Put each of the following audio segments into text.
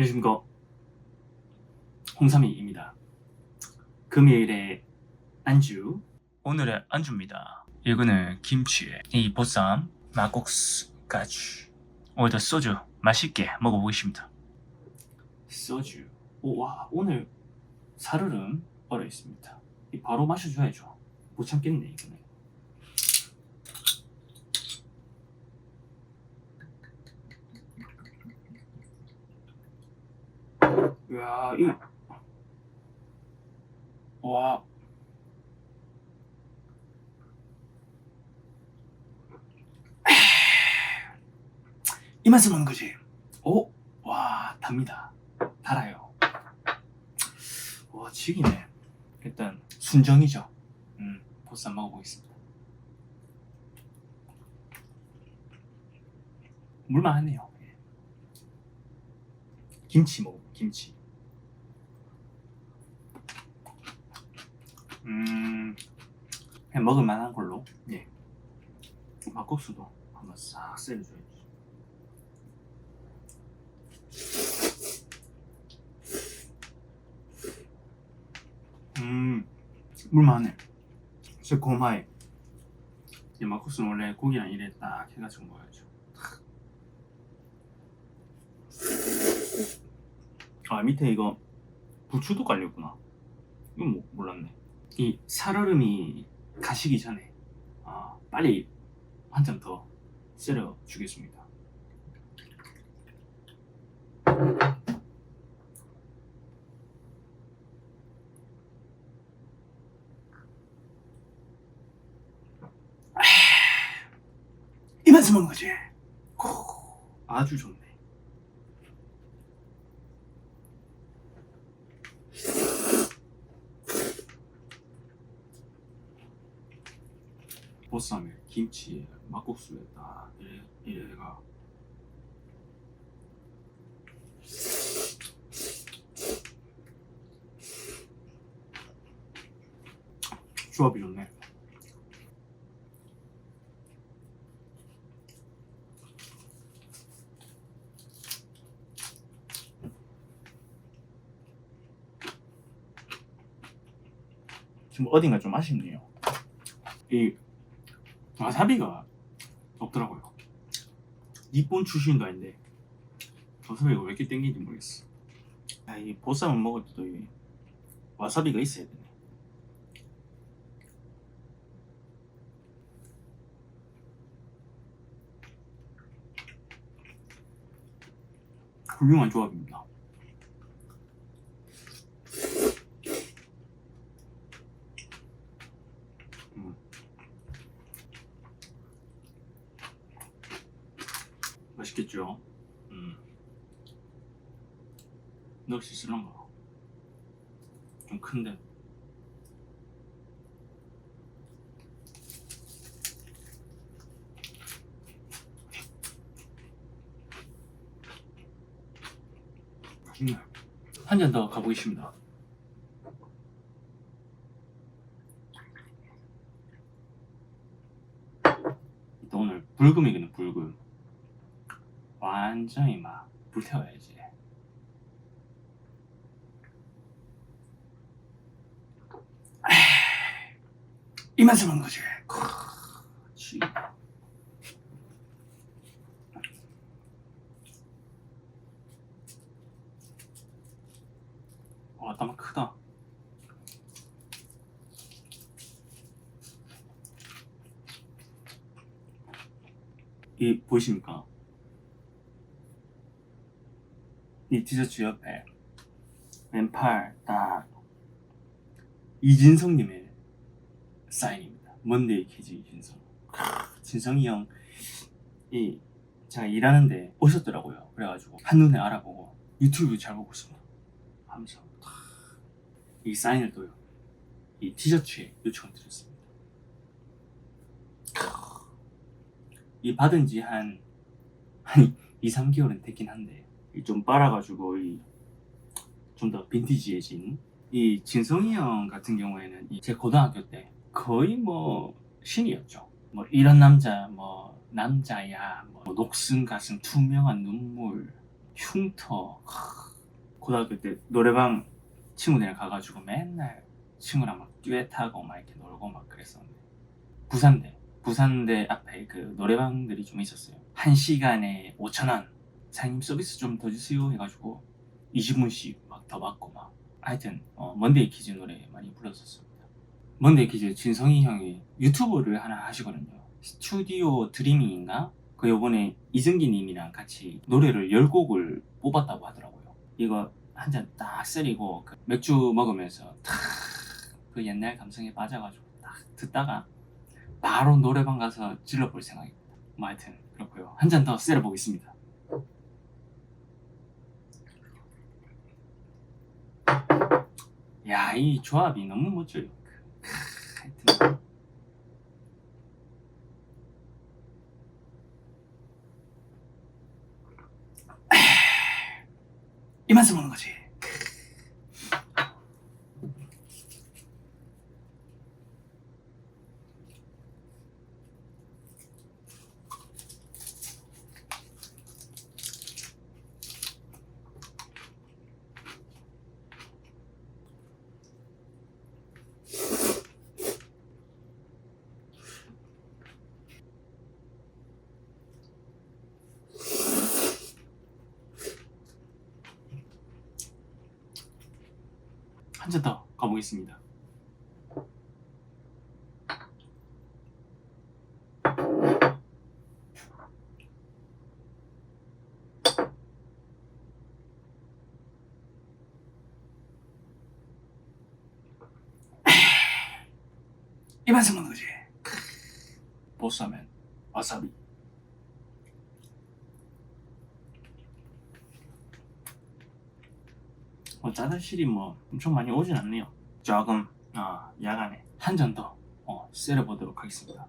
안녕하십니까 홍삼이입니다. 금요일의 안주. 오늘의 안주입니다. 이거는 김치에 이 보쌈 막국수까지. 오늘도 소주 맛있게 먹어보겠습니다. 소주. 오, 와 오늘 살얼음 얼어 있습니다. 이 바로 마셔줘야죠. 못 참겠네 이거는 야, 이, 와. 이 맛을 먹는 거지. 오, 와, 답니다. 달아요. 와, 지기네. 일단, 순정이죠. 음, 보쌈 먹어보겠습니다. 물만 하네요. 예. 김치 먹어, 김치. 음, 그냥 먹을 만한 걸로. 예. 막국수도 한번 싹 썰어줘야지. 음, 물만해. 새콤하게. 이 막국수는 원래 고기랑 이래 딱 해가지고 먹어야죠. 아 밑에 이거 부추도 깔렸구나. 이건 뭐, 몰랐네. 이 살얼음이 가시기 전에 아, 빨리 한점더 썰어 주겠습니다. 이 맛을 먹는 거지. 아주 좋네. 보쌈에 김치에 막국수에 딱 이래 이래가 조합이 좋네. 지금 어딘가 좀 아쉽네요. 이 와사비가 없더라고요. 니폰 출신도 아닌데 와사비가 왜 이렇게 땡기는지 모르겠어. 아, 이 보쌈을 먹을 때도 이 와사비가 있어야 되네. 훌륭한 조합입니다. 맛있겠죠? 음. 넣을 수 있을런가? 좀 큰데. 맛있네. 한잔 더 가보겠습니다. 오늘 불금이거든 불금. 완전히 막 불태워야지. 이 맛을 먹는 거지. 치. 와, 땀 크다. 이 보이십니까? 이 티셔츠 옆에 왼팔 딱 이진성님의 사인입니다. 먼데이 키즈 이진성. 크, 진성이 형, 이 제가 일하는데 오셨더라고요. 그래가지고 한눈에 알아보고 유튜브 잘 보고 있습니다. 하면서 크, 이 사인을 또요. 이 티셔츠에 요청을 드렸습니다. 크, 이 받은 지 한, 한 2, 3개월은 됐긴 한데 이 좀 빨아가지고 좀 더 빈티지해진 이 진성이 형 같은 경우에는 이제 고등학교 때 거의 뭐 신이었죠. 뭐 이런 남자 뭐 남자야 뭐 녹슨 가슴 투명한 눈물 흉터. 하, 고등학교 때 노래방 친구들이랑 가가지고 맨날 친구랑 막 듀엣하고 막 이렇게 놀고 막 그랬었는데 부산대 부산대 앞에 그 노래방들이 좀 있었어요. 한 시간에 5천 원 사장님 서비스 좀 더 주세요 해가지고 20분씩 막 더 받고 막 하여튼 어, 먼데이 키즈 노래 많이 불렀었습니다. 먼데이 키즈 진성이 형이 유튜브를 하나 하시거든요. 스튜디오 드리밍인가? 그 요번에 이승기 님이랑 같이 노래를 10곡을 뽑았다고 하더라고요. 이거 한 잔 딱 쓰리고 그 맥주 먹으면서 탁 그 옛날 감성에 빠져가지고 딱 듣다가 바로 노래방 가서 질러볼 생각입니다. 뭐 하여튼 그렇고요. 한 잔 더 쓰려 보겠습니다 야 이 조합이 너무 멋져요 크, 하여튼. 이 맛을 먹는 거지. 한 잔 더 가보겠습니다. 이 맛을 먹는 거지. 보쌈엔 와사비. 뭐 짜다실이 뭐 엄청 많이 오진 않네요. 조금 어, 야간에 한 잔 더 어, 썰어보도록 하겠습니다.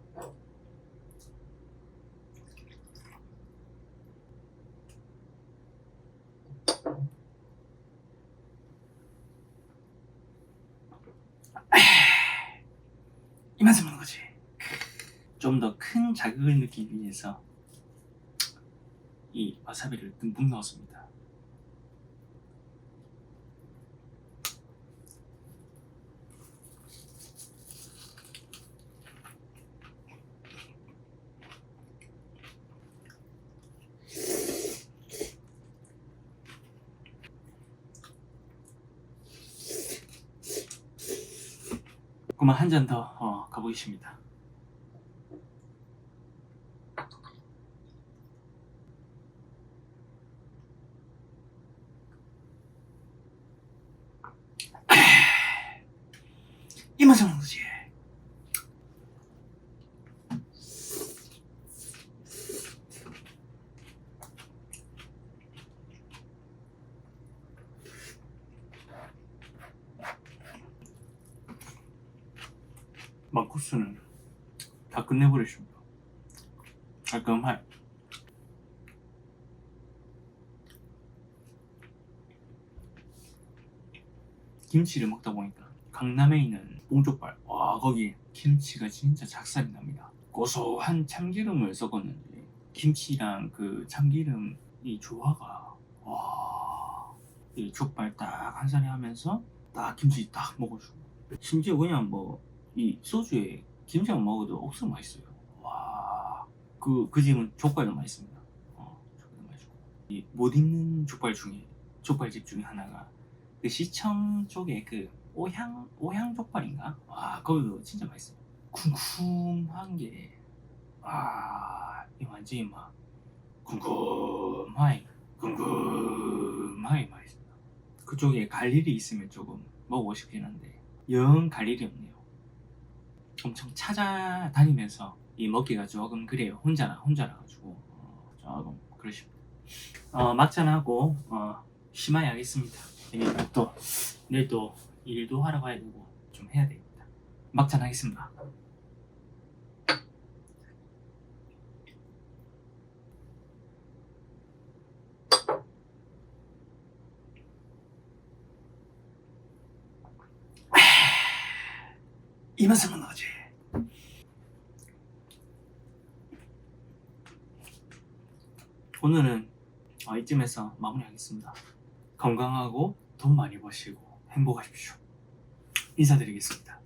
이 맛을 먹는 거지. 좀 더 큰 자극을 느끼기 위해서 이 와사비를 듬뿍 넣었습니다. 그만 한 잔더 어, 가보겠습니다. 이 맛을 먹는 거지. 막국수는 다 끝내버리십니다. 깔끔해. 김치를 먹다 보니까 강남에 있는 뽕족발 와 거기 김치가 진짜 작살이 납니다. 고소한 참기름을 섞었는데 김치랑 그 참기름 이 조화가 와이 족발 딱한 사리 하면서 딱 김치 딱 먹어주고 심지어 그냥 뭐 이 소주에 김치만 먹어도 억수로 맛있어요. 와, 그, 그 집은 족발도 맛있습니다. 어, 족발도 맛있고. 이 못 익는 족발 중에, 족발집 중에 하나가 그 시청 쪽에 그 오향, 오향 족발인가? 와, 거기도 진짜 맛있어요. 쿰쿰한 게, 와, 이 완전히 막, 궁금하게, 궁금하게 맛있습니다. 그쪽에 갈 일이 있으면 조금 먹고 싶긴 한데, 영 갈 일이 없네요. 엄청 찾아다니면서 이 먹기가 조금 그래요. 혼자라 혼자라 가지고 어, 조금 그러십니다. 어, 막잔하고 어, 심하게 하겠습니다. 내일 또 내일 또 일도 하러 가야 되고 좀 해야 됩니다. 막잔 하겠습니다. 이 맛을 먹는 거지. 오늘은 어, 이쯤에서 마무리하겠습니다. 건강하고 돈 많이 버시고 행복하십시오. 인사드리겠습니다.